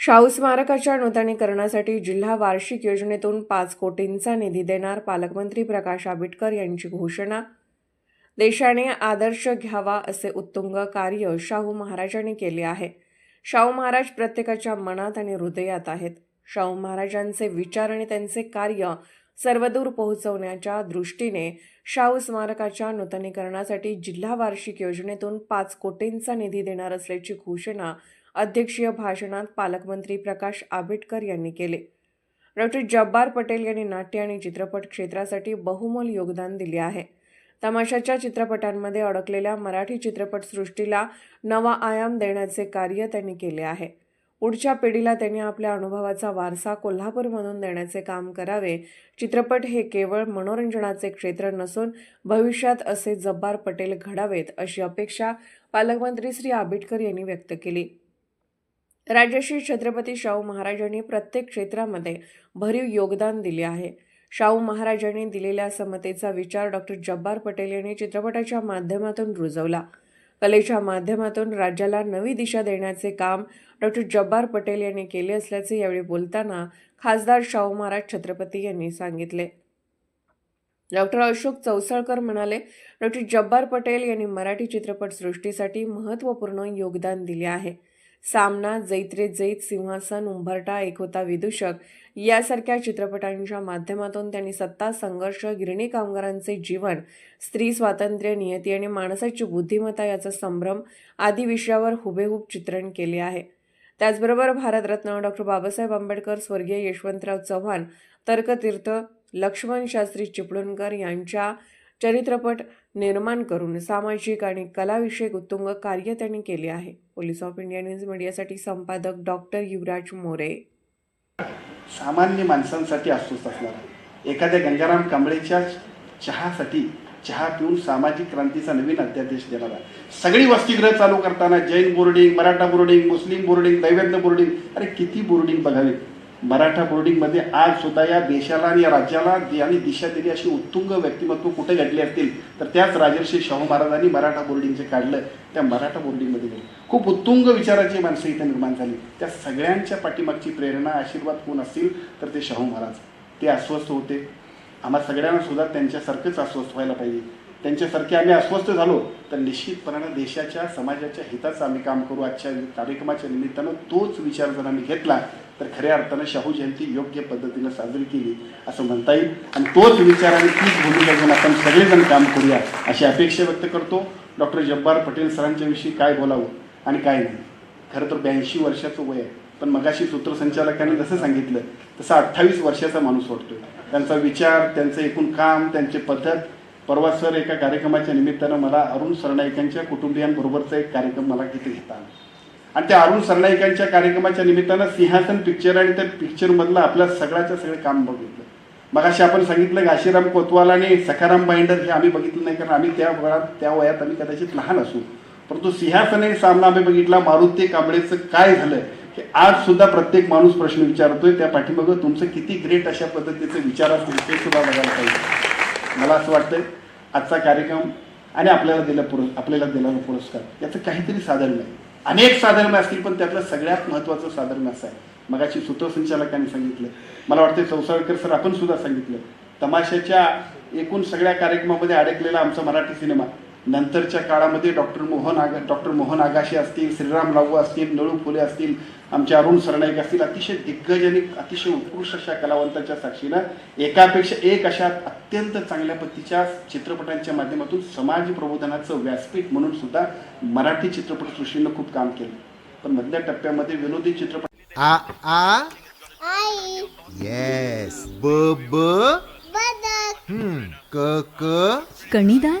शाहू स्मारकाच्या नूतनीकरणासाठी जिल्हा वार्षिक योजनेतून पाच कोटींचा निधी देणार पालकमंत्री प्रकाश आंबेडकर यांची घोषणा. देशाने आदर्श घ्यावा असे उत्तुंग कार्य शाहू महाराजांनी केले आहे. शाहू महाराज प्रत्येकाच्या मनात आणि हृदयात आहेत. शाहू महाराजांचे विचार आणि त्यांचे कार्य सर्वदूर पोहोचवण्याच्या दृष्टीने शाहू स्मारकाच्या नूतनीकरणासाठी जिल्हा वार्षिक योजनेतून पाच कोटींचा निधी देणार असल्याची घोषणा अध्यक्षीय भाषणात पालकमंत्री प्रकाश आंबेडकर यांनी केले. डॉक्टर जब्बार पटेल यांनी नाट्य आणि चित्रपट क्षेत्रासाठी बहुमोल योगदान दिले आहे. तमाशाच्या चित्रपटांमध्ये अडकलेल्या मराठी चित्रपटसृष्टीला नवा आयाम देण्याचे कार्य त्यांनी केले आहे. पुढच्या पिढीला त्यांनी आपल्या अनुभवाचा वारसा कोल्हापूरमधून देण्याचे काम करावे. चित्रपट हे केवळ मनोरंजनाचे क्षेत्र नसून भविष्यात असे जब्बार पटेल घडावेत अशी अपेक्षा पालकमंत्री श्री आंबेडकर यांनी व्यक्त केली. राजश्री छत्रपती शाहू महाराजांनी प्रत्येक क्षेत्रामध्ये भरीव योगदान दिले आहे. शाहू महाराजांनी दिलेल्या समतेचा विचार डॉक्टर जब्बार पटेल यांनी चित्रपटाच्या माध्यमातून रुजवला. कलेच्या माध्यमातून राज्याला नवी दिशा देण्याचे काम डॉक्टर जब्बार पटेल यांनी केले असल्याचे यावेळी बोलताना खासदार शाहू महाराज छत्रपती यांनी सांगितले. डॉक्टर अशोक चौसाळकर म्हणाले डॉक्टर जब्बार पटेल यांनी मराठी चित्रपटसृष्टीसाठी महत्त्वपूर्ण योगदान दिले आहे. सामना जैत्रे जैत सिंहासन उंबरटा एक होता विदूषक. यासारख्या चित्रपटांच्या माध्यमातून त्यांनी सत्ता संघर्ष गिरणी कामगारांचे जीवन स्त्री स्वातंत्र्य नियती आणि माणसाची बुद्धिमत्ता याचा संभ्रम आदी विषयावर हुबेहूब चित्रण केले आहे. त्याचबरोबर भारतरत्न डॉक्टर बाबासाहेब आंबेडकर स्वर्गीय यशवंतराव चव्हाण तर्कतीर्थ लक्ष्मण शास्त्री चिपळूणकर यांच्या चरित्रपट निर्माण करून सामाजिक आणि कलाविषयक उत्तुंग कार्य त्यांनी केले आहे. पोलीस ऑफ इंडिया न्यूज मीडियासाठी संपादक डॉक्टर युवराज मोरे. सामान्य माणसांसाठी अस्वस्थ असणार. एखाद्या गंगाराम कांबळेच्या चहासाठी चहा पिऊन सामाजिक क्रांतीचा नवीन अध्यादेश देणारा. सगळी वसतिगृह चालू करताना Jain boarding Maratha boarding Muslim boarding Daivadnya boarding अरे किती बोर्डिंग बघावी मराठा बोर्डिंगमध्ये आज सुद्धा या देशाला आणि या राज्याला दि- दिशा दिली अशी उत्तुंग व्यक्तिमत्व कुठे घडली असतील तर त्याच राजर्षी शाहू महाराजांनी मराठा बोर्डिंगचे काढलं त्या मराठा बोर्डिंगमध्ये गेलं. खूप उत्तुंग विचाराची माणसं इथे निर्माण झाली. त्या सगळ्यांच्या पाठीमागची प्रेरणा आशीर्वाद कोण असतील तर ते शाहू महाराज. ते अस्वस्थ होते. आम्हा सगळ्यांना सुद्धा त्यांच्यासारखंच अस्वस्थ व्हायला पाहिजे. त्यांच्यासारखे आम्ही अस्वस्थ झालो तर निश्चितपणानं देशाच्या समाजाच्या हिताचं आम्ही काम करू. आजच्या कार्यक्रमाच्या निमित्तानं तोच विचार जर आम्ही घेतला तर खऱ्या अर्थानं शाहू जयंती योग्य पद्धतीनं साजरी केली असं म्हणता येईल. आणि तोच विचार आणि तीच भूमिका घेऊन आपण सगळेजण काम करूया अशी अपेक्षा व्यक्त करतो. डॉक्टर जब्बार पटेल सरांच्या विषयी काय बोलावं आणि काय नाही. खरं तर ब्याऐंशी वर्षाचं वय आहे. पण मगाशी सूत्रसंचालकांनी जसं सांगितलं तसं अठ्ठावीस वर्षाचा माणूस वाटतो त्यांचा विचार त्यांचं एकूण काम त्यांचे पद्धत परवा सर एका कार्यक्रमाच्या निमित्तानं मला अरुण सरनाईकांच्या कुटुंबियांबरोबरचा एक कार्यक्रम मला तिथे घेता आला. आणि त्या अरुण सरनाईकांच्या कार्यक्रमाच्या निमित्तानं सिंहासन पिक्चर आणि त्या पिक्चरमधलं आपल्या सगळ्याचं सगळे काम बघितलं. मग अशी आपण सांगितलं की कोतवाल आणि सखाराम बाइंडर हे आम्ही बघितलं नाही कारण आम्ही त्या वयात त्या वयात आम्ही कदाचित लहान असू. परंतु सिंहासन सामना आम्ही बघितला. मारुती कांबळेचं काय झालं हे आज सुद्धा प्रत्येक माणूस प्रश्न विचारतोय. त्या पाठीमागं तुमचं किती ग्रेट अशा पद्धतीचे विचार असतील ते सुद्धा बघायला पाहिजे. मला असं वाटतंय आजचा कार्यक्रम आणि आपल्याला दिला पुर आपल्याला दिलेला पुरस्कार याचं काहीतरी साधन नाही. अनेक साधर्म्य असतील पण त्यातलं सगळ्यात महत्त्वाचं साधर्म्य असं आहे. मगाशी सूत्रसंचालकांनी सांगितलं. मला वाटतं चौसाळकर सर आपण सुद्धा सांगितलं. तमाशाच्या एकूण सगळ्या कार्यक्रमामध्ये अडकलेला आमचा मराठी सिनेमा. नंतरच्या काळामध्ये डॉक्टर मोहन आगा डॉक्टर मोहन आगाशे असतील श्रीराम लागू असतील नळू फुले असतील आमचे अरुण सरनाईक असतील अतिशय दिग्गज आणि अतिशय उत्कृष्ट अशा कलावंतांच्या साक्षीनं एकापेक्षा एक अशा अत्यंत चांगल्या पद्धतीच्या चित्रपटांच्या माध्यमातून समाज प्रबोधनाचं व्यासपीठ म्हणून सुद्धा मराठी चित्रपटसृष्टीनं खूप काम केलं. पण मधल्या टप्प्यामध्ये विनोदी चित्रपट आ आ? आई. येस ब ब? हम्म. क क? कणीदार